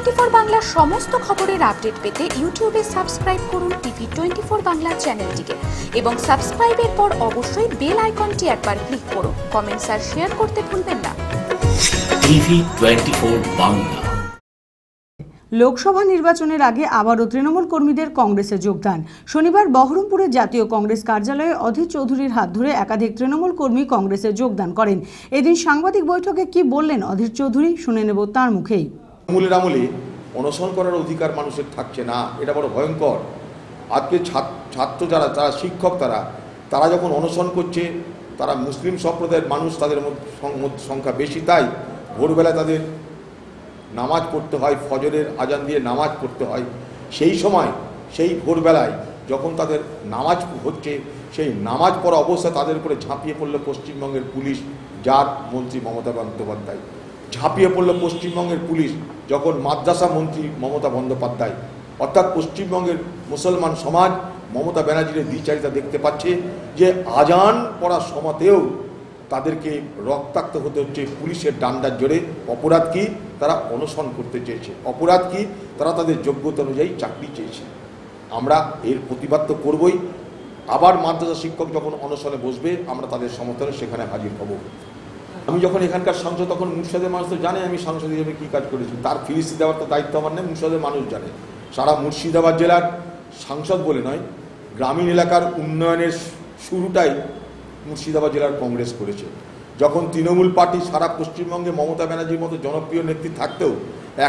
Twenty four বাংলার সমস্ত খবরের আপডেট পেতে ইউটিউবে সাবস্ক্রাইব করুন টিভি টোয়েন্টি ফোর বাংলা চ্যানেলটিকে এবং সাবস্ক্রাইবের পর অবশ্যই বেল আইকনটি একবার ক্লিক করুন। কমেন্টস আর শেয়ার করতে ভুলবেন না। TV twenty four Bangla. Lok Sabha নির্বাচনের আগে আবারও তৃণমূল কর্মীদের কংগ্রেসে যোগদান। শনিবার বহরমপুরে জাতীয় কংগ্রেস কার্যালয়ে অধীর চৌধুরীর হাত ধরে একাধিক তৃণমূল কর্মী কংগ্রেসে যোগদান করেন। এদিন সাংবাদিক বৈঠকে কি বললেন অধীর চৌধুরী শুনে নেব তার মুখেই। তৃণমূলের আমলে অনশন করার অধিকার মানুষের থাকছে না। এটা বড় ভয়ঙ্কর। আজকে ছাত্র যারা, তারা শিক্ষক তারা তারা যখন অনশন করছে, তারা মুসলিম সম্প্রদায়ের মানুষ তাদের সংখ্যা বেশি, তাই ভোরবেলায় তাদের নামাজ পড়তে হয়, ফজরের আজান দিয়ে নামাজ পড়তে হয়। সেই সময়, সেই ভোরবেলায় যখন তাদের নামাজ হচ্ছে, সেই নামাজ পড়া অবস্থা তাদের উপরে ঝাঁপিয়ে পড়ল পশ্চিমবঙ্গের পুলিশ, যার মন্ত্রী মমতা বন্দ্যোপাধ্যায়। ঝাঁপিয়ে পড়ল পশ্চিমবঙ্গের পুলিশ যখন মাদ্রাসা মন্ত্রী মমতা বন্দ্যোপাধ্যায়, অর্থাৎ পশ্চিমবঙ্গের মুসলমান সমাজ মমতা ব্যানার্জির দ্বিচারিতা দেখতে পাচ্ছে যে আজান পড়ার সময়তেও তাদেরকে রক্তাক্ত হতে হচ্ছে পুলিশের ডান্ডার জোরে। অপরাধ কি? তারা অনশন করতে চেয়েছে। অপরাধ কি? তারা তাদের যোগ্যতা অনুযায়ী চাকরি চেয়েছে। আমরা এর প্রতিবাদ তো করবই। আবার মাদ্রাসা শিক্ষক যখন অনশনে বসবে, আমরা তাদের সমর্থনে সেখানে হাজির হব। আমি যখন এখানকার সাংসদ, তখন মুর্শিদের মানুষ তো জানে আমি সাংসদ হিসেবে কী কাজ করেছি। তার ফিরিস্তি দেওয়ার তো দায়িত্ব আমার নেই মুর্শিদের মানুষ জানে। সারা মুর্শিদাবাদ জেলার সাংসদ বলে নয়, গ্রামীণ এলাকার উন্নয়নের শুরুটাই মুর্শিদাবাদ জেলার কংগ্রেস করেছে। যখন তৃণমূল পার্টি সারা পশ্চিমবঙ্গে মমতা ব্যানার্জির মতো জনপ্রিয় নেত্রী থাকতেও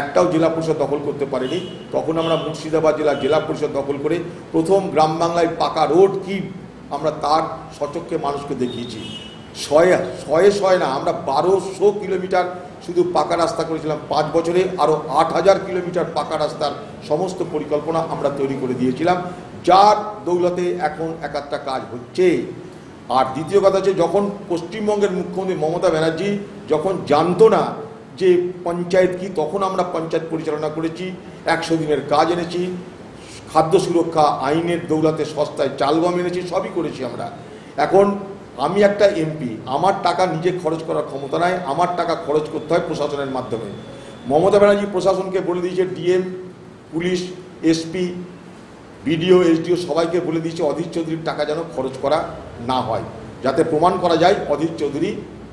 একটাও জেলা পরিষদ দখল করতে পারেনি, তখন আমরা মুর্শিদাবাদ জেলা জেলা পরিষদ দখল করে প্রথম গ্রাম বাংলায় পাকা রোড কি আমরা তার সচক্ষে মানুষকে দেখিয়েছি। শয়ে শয়ে শয়ে না, আমরা বারোশো কিলোমিটার শুধু পাকা রাস্তা করেছিলাম। পাঁচ বছরে আরও আট হাজার কিলোমিটার পাকা রাস্তার সমস্ত পরিকল্পনা আমরা তৈরি করে দিয়েছিলাম, যার দৌলতে এখন এক একটা কাজ হচ্ছে। আর দ্বিতীয় কথা হচ্ছে, যখন পশ্চিমবঙ্গের মুখ্যমন্ত্রী মমতা ব্যানার্জি যখন জানতো না যে পঞ্চায়েত কি, তখন আমরা পঞ্চায়েত পরিচালনা করেছি, একশো দিনের কাজ এনেছি, খাদ্য সুরক্ষা আইনের দৌলতে সস্তায় চাল গম এনেছি, সবই করেছি আমরা। এখন আমি একটা এমপি আমার টাকা নিজে খরচ করার ক্ষমতা নাই, আমার টাকা খরচ করতে হয় প্রশাসনের মাধ্যমে। মমতা ব্যানার্জি প্রশাসনকে বলে দিয়েছে DM police SP BDO SDO সবাইকে বলে দিয়েছে, অধীর চৌধুরীর টাকা যেন খরচ করা না হয়, যাতে প্রমাণ করা যায় অধীর চৌধুরী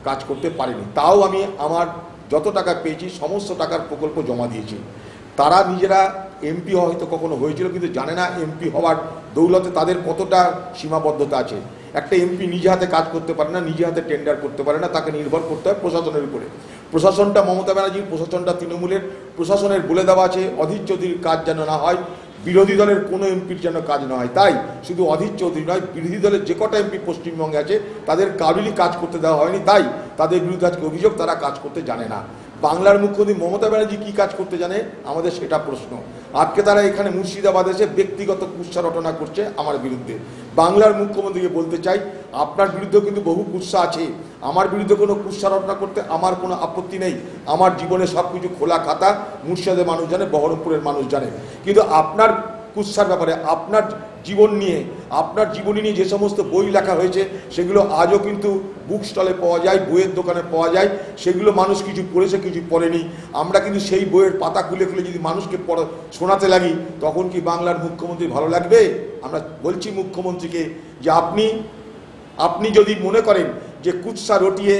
কাজ করতে পারেনি। তাও আমি আমার যত টাকা পেয়েছি, সমস্ত টাকার প্রকল্প জমা দিয়েছি। তারা নিজেরা এমপি হয়তো কখনো হয়েছিল, কিন্তু জানে না এমপি হওয়ার দৌলতে তাদের কতটা সীমাবদ্ধতা আছে। একটা এমপি নিজে হাতে কাজ করতে পারে না, নিজে হাতে টেন্ডার করতে পারে না, তাকে নির্ভর করতে হয় প্রশাসনের উপরে। প্রশাসনটা মমতা ব্যানার্জির প্রশাসনটা তৃণমূলের, প্রশাসনের বলে দেওয়া আছে, অধীর চৌধুরীর কাজ যেন না হয়, বিরোধী দলের কোনো এমপির যেন কাজ না হয়। তাই শুধু অধীর চৌধুরী নয়, বিরোধী দলের যে কটা এমপি পশ্চিমবঙ্গে আছে, তাদের কারোরই কাজ করতে দেওয়া হয়নি, তাই তাদের বিরুদ্ধে আজকে অভিযোগ, তারা কাজ করতে জানে না। বাংলার মুখ্যমন্ত্রী মমতা ব্যানার্জি কী কাজ করতে জানে? আমাদের সেটা প্রশ্ন। আজকে তারা এখানে মুর্শিদাবাদ এসে ব্যক্তিগত কুৎসা রটনা করছে আমার বিরুদ্ধে। বাংলার মুখ্যমন্ত্রীকে বলতে চাই, আপনার বিরুদ্ধেও কিন্তু বহু কুৎসা আছে। আমার বিরুদ্ধে কোনো কুৎসা রটনা করতে আমার কোনো আপত্তি নেই। আমার জীবনে সব কিছু খোলা খাতা, মুর্শিদাবাদের মানুষ জানে, বহরমপুরের মানুষ জানে। কিন্তু আপনার কুৎসার ব্যাপারে, আপনার জীবন নিয়ে, আপনার জীবনী নিয়ে যে সমস্ত বই লেখা হয়েছে, সেগুলো আজও কিন্তু বুক স্টলে পাওয়া যায়, বইয়ের দোকানে পাওয়া যায়, সেগুলো মানুষ কিছু পড়েছে, কিছু পড়েনি। আমরা কিন্তু সেই বইয়ের পাতা খুলে খুলে যদি মানুষকে পড়া, শোনাতে লাগি, তখন কি বাংলার মুখ্যমন্ত্রী ভালো লাগবে? আমরা বলছি মুখ্যমন্ত্রীকে যে আপনি আপনি যদি মনে করেন যে কুৎসা রটিয়ে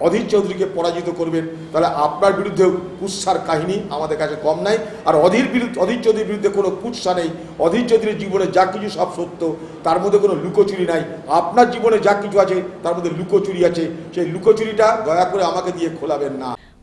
অধীর চৌধুরীকে পরাজিত করবেন, তাহলে আপনার বিরুদ্ধে কুৎসার কাহিনী আমাদের কাছে কম নাই। আর অধীর বিরুদ্ধে অধীর চৌধুরীর বিরুদ্ধে কোনো কুৎসা নেই। অধীর চৌধুরীর জীবনে যা কিছু সব সত্য, তার মধ্যে কোনো লুকোচুরি নাই। আপনার জীবনে যা কিছু আছে, তার মধ্যে লুকোচুরি আছে। সেই লুকোচুরিটা দয়া করে আমাকে দিয়ে খোলাবেন না।